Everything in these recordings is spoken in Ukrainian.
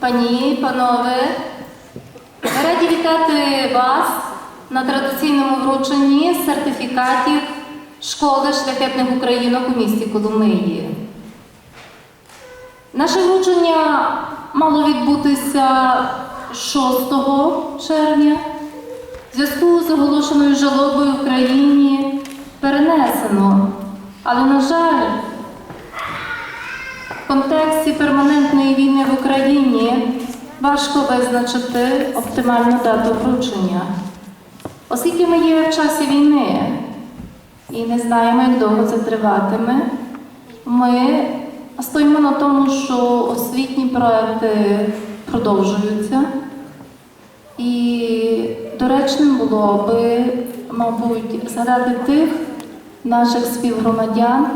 Пані, панове, раді вітати вас на традиційному врученні сертифікатів школи шляхетних українок у місті Коломиї. Наше вручення мало відбутися 6 червня. В зв'язку з оголошеною жалобою в Україні перенесено. Але, на жаль, в контексті перманентної війни в Україні важко визначити оптимальну дату вручення. Оскільки ми є в часі війни і не знаємо, як довго це триватиме, ми стоїмо на тому, що освітні проекти продовжуються. І доречним було би, мабуть, згадати тих наших співгромадян,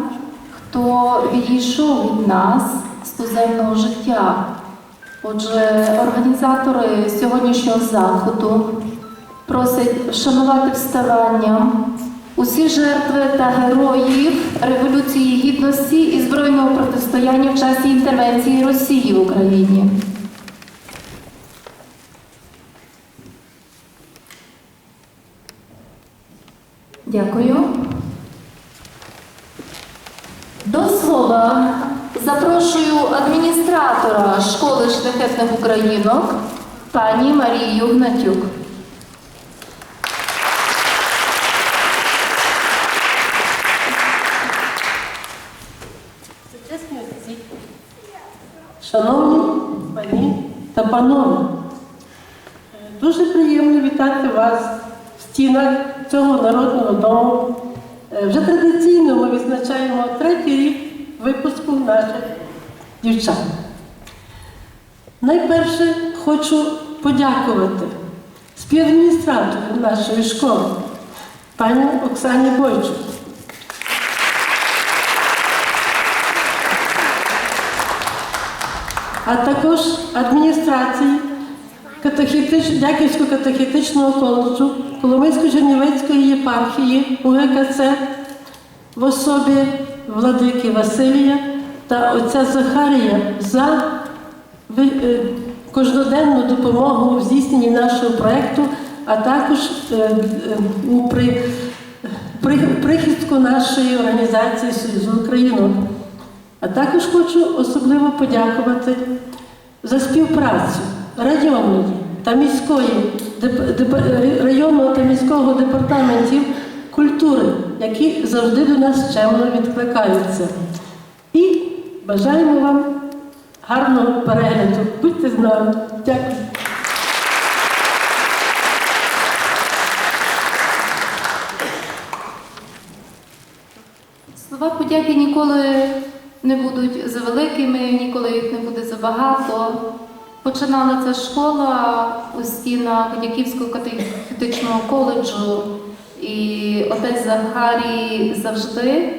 хто відійшов від нас з туземного життя. Отже, організатори сьогоднішнього заходу просять вшанувати вставанням усі жертви та героїв Революції Гідності і збройного протистояння в часі інтервенції Росії в Україні. Дякую. До слова запрошую адміністратора школи шляхетних українок пані Марію Гнатюк. Шановні пані та панове, дуже приємно вітати вас в стінах цього народного дому. Е, Вже традиційно ми відзначаємо третій рік випуску наших дівчат. Найперше хочу подякувати співадміністратору нашої школи, пані Оксані Бойчук. а також адміністрації катехетич... Дяківського катехетичного коледжу Коломийсько-Чернівецької єпархії УГКЦ в особі владики Василія та отця Захарія за е, кожноденну допомогу в здійсненні нашого проєкту, а також е, е, при, при, прихистку нашої організації Союзу Українок. А також хочу особливо подякувати за співпрацю районної та міської районного та міського департаментів культури, які завжди до нас чемно відкликаються. І бажаємо вам гарного перегляду. Будьте з нами. Дякую. Слова подяки ніколи не будуть завеликими, ніколи їх не буде забагато. Починала ця школа у стінах Дяківського катехетичного коледжу, і отець Захарій завжди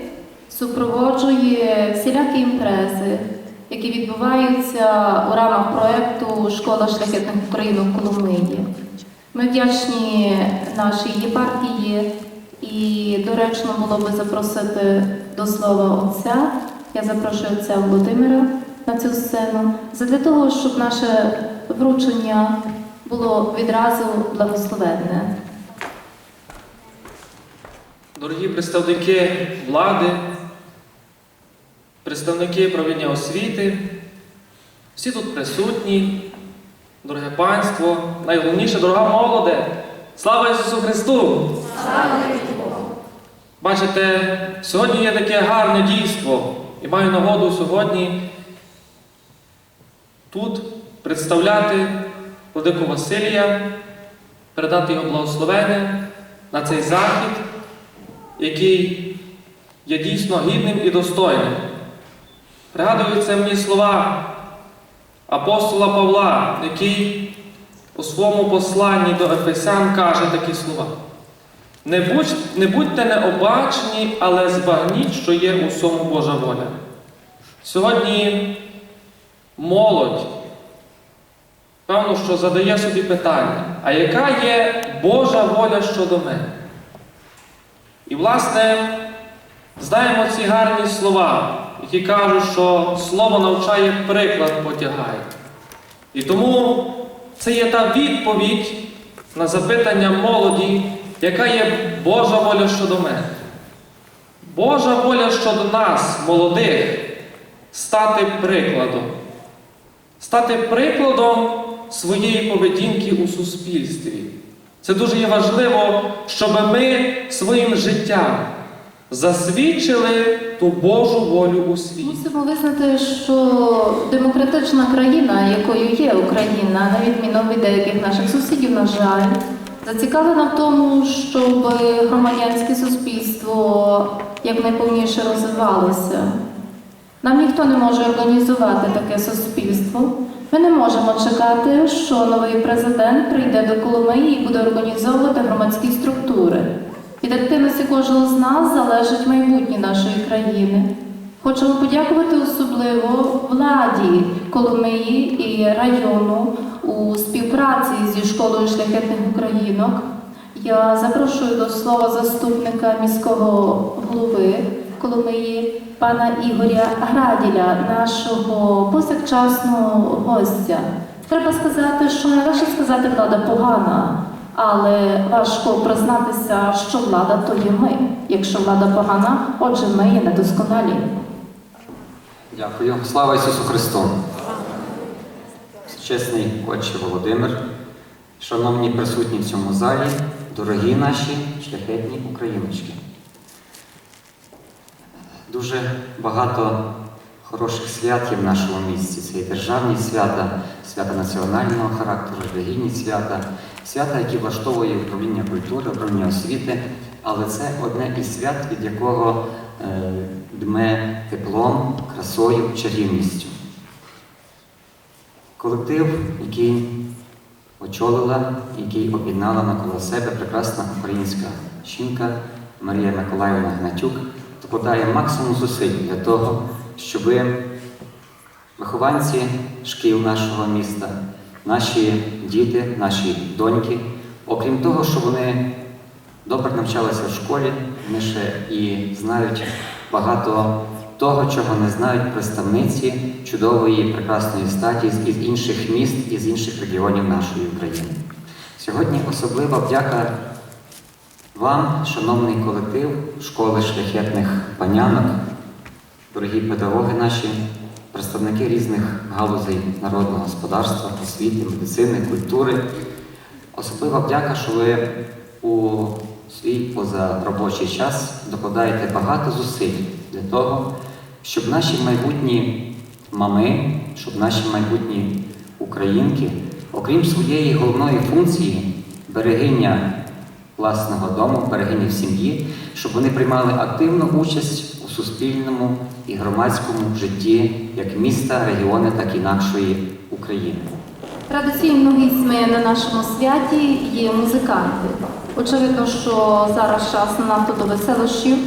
супроводжує всілякі імпрези, які відбуваються у рамках проєкту Школа шляхетних українок Коломиї. Ми вдячні нашій єпархії і доречно було би запросити до слова отця. Я запрошую отця Володимира на цю сцену, задля того, щоб наше вручення було відразу благословенне. Дорогі представники влади, представники правління освіти, всі тут присутні, дороге панство, найголовніше, дорога молоде, слава Ісусу Христу! Бачите, сьогодні є таке гарне дійство, і маю нагоду сьогодні тут представляти Владику Василія, передати його благословення на цей захід, який є дійсно гідним і достойним. Пригадуються мені слова апостола Павла, який у своєму посланні до Ефесян каже такі слова. Не, будь, не будьте необачні, але збагніть, що є у всьому Божа воля. Сьогодні молодь, певно, що задає собі питання, а яка є Божа воля щодо мене? І, власне, знаємо ці гарні слова, які кажуть, що слово навчає, приклад потягає. І тому це є та відповідь на запитання молоді, яка є Божа воля щодо мене. Божа воля щодо нас, молодих, стати прикладом. Стати прикладом своєї поведінки у суспільстві. Це дуже є важливо, щоб ми своїм життям засвідчили ту Божу волю у світі. Мусимо визнати, що демократична країна, якою є Україна, на відміну від деяких наших сусідів, на жаль, зацікавлена в тому, щоб громадянське суспільство якнайповніше розвивалося. Нам ніхто не може організувати таке суспільство. Ми не можемо чекати, що новий президент прийде до Коломиї і буде організовувати громадські структури. Від активності кожного з нас залежить майбутнє нашої країни. Хочемо подякувати особливо владі Коломиї і району у співпраці зі школою шляхетних українок. Я запрошую до слова заступника міського голови Коломиї пана Ігоря Граділя, нашого повсякчасного гостя. Треба сказати, що не лише сказати влада погана, але важко признатися, що влада то є ми. Якщо влада погана, отже, ми є недосконалі. Дякую. Слава Ісусу Христу! Чесний отче Володимир, шановні присутні в цьому залі, дорогі наші шляхетні україночки. Дуже багато хороших свят є в нашому місті. Це і державні свята, свята національного характеру, релігійні свята, свята, які влаштовує управління культури, управління освіти, але це одне із свят, від якого е, дме теплом, красою, чарівністю. Колектив, який очолила, який об'єднала навколо себе прекрасна українська жінка Марія Миколаївна Гнатюк, докладає максимум зусиль для того, щоб вихованці шкіл нашого міста, наші діти, наші доньки, окрім того, що вони добре навчалися в школі, вони ще і знають багато того, чого не знають представниці чудової прекрасної статі з- інших міст і з інших регіонів нашої України. Сьогодні особлива вдяка вам, шановний колектив школи шляхетних панянок, дорогі педагоги наші, представники різних галузей народного господарства, освіти, медицини, культури. Особлива вдяка, що ви у свій позаробочий час докладаєте багато зусиль для того, щоб наші майбутні мами, щоб наші майбутні українки, окрім своєї головної функції берегиня власного дому, берегиня в сім'ї, щоб вони приймали активну участь у суспільному і громадському житті як міста, регіони, так і нашої України. Традиційно гістьми на нашому святі є музиканти. Очевидно, що зараз час надто до веселощів,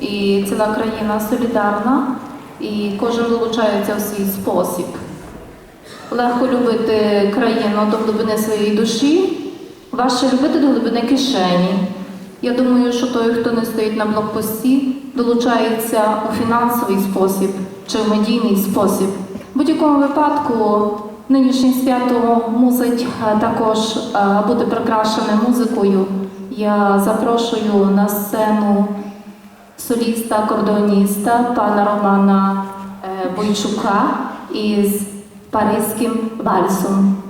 і ціла країна солідарна, і кожен долучається у свій спосіб. Легко любити країну до глибини своєї душі, важче любити до глибини кишені. Я думаю, що той, хто не стоїть на блокпості, долучається у фінансовий спосіб чи в медійний спосіб. В будь-якому випадку нинішнє свято мусить е, також е, бути прикрашене музикою. Я запрошую на сцену соліста, кордоніста пана Романа е, Бойчука із Паризьким вальсом.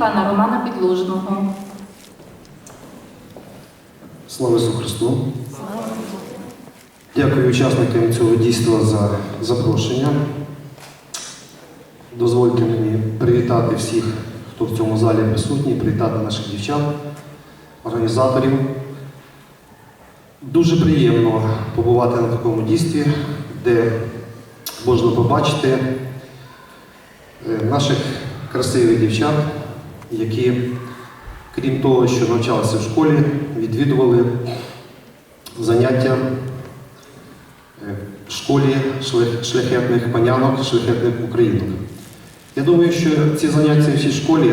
Пана Романа Підлужного. Слава Ісусу Христу! Дякую учасникам цього дійства за запрошення. Дозвольте мені привітати всіх, хто в цьому залі присутній, привітати наших дівчат, організаторів. Дуже приємно побувати на такому дійстві, де можна побачити е, наших красивих дівчат, які, крім того, що навчалися в школі, відвідували заняття е, в школі шляхетних панянок, шляхетних українок. Я думаю, що ці заняття в цій школі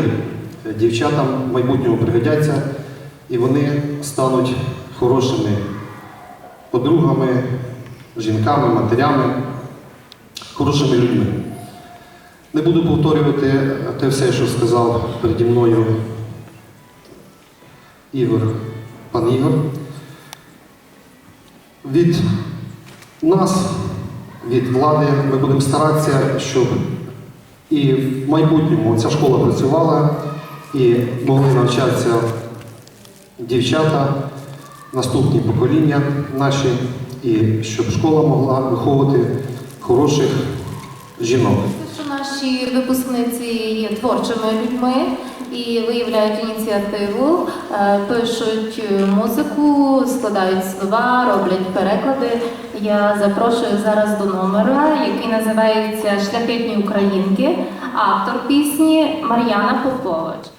е, дівчатам в майбутньому пригодяться, і вони стануть хорошими подругами, жінками, матерями, хорошими людьми. Не буду повторювати те все, що сказав переді мною Ігор, пан Ігор. Від нас, від влади, ми будемо старатися, щоб і в майбутньому ця школа працювала і могли навчатися дівчата, наступні покоління наші, і щоб школа могла виховувати хороших жінок. Наші випускниці є творчими людьми і виявляють ініціативу, е, пишуть е, музику, складають слова, роблять переклади. Я запрошую зараз до номера, який називається Шляхетні українки, автор пісні Мар'яна Попович.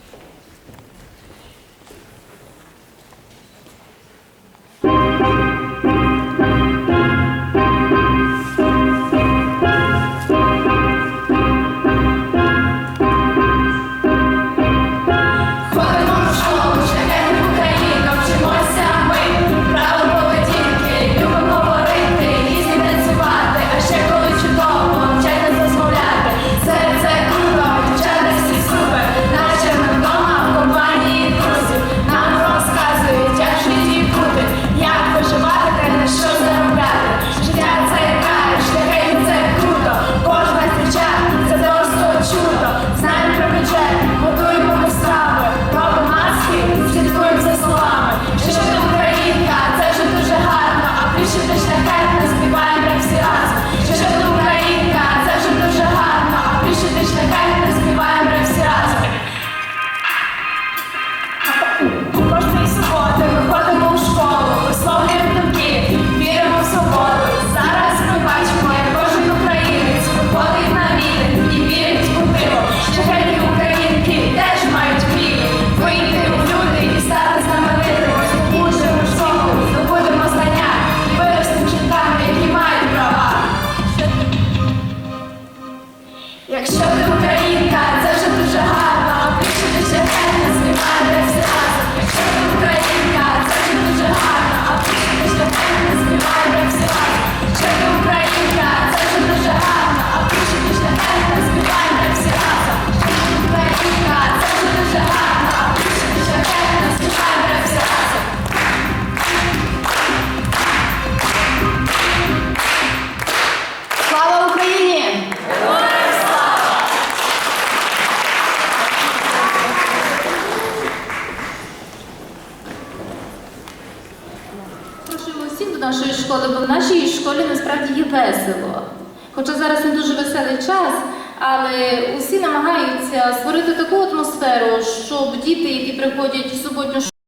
Усі намагаються створити таку атмосферу, щоб діти, які приходять в суботню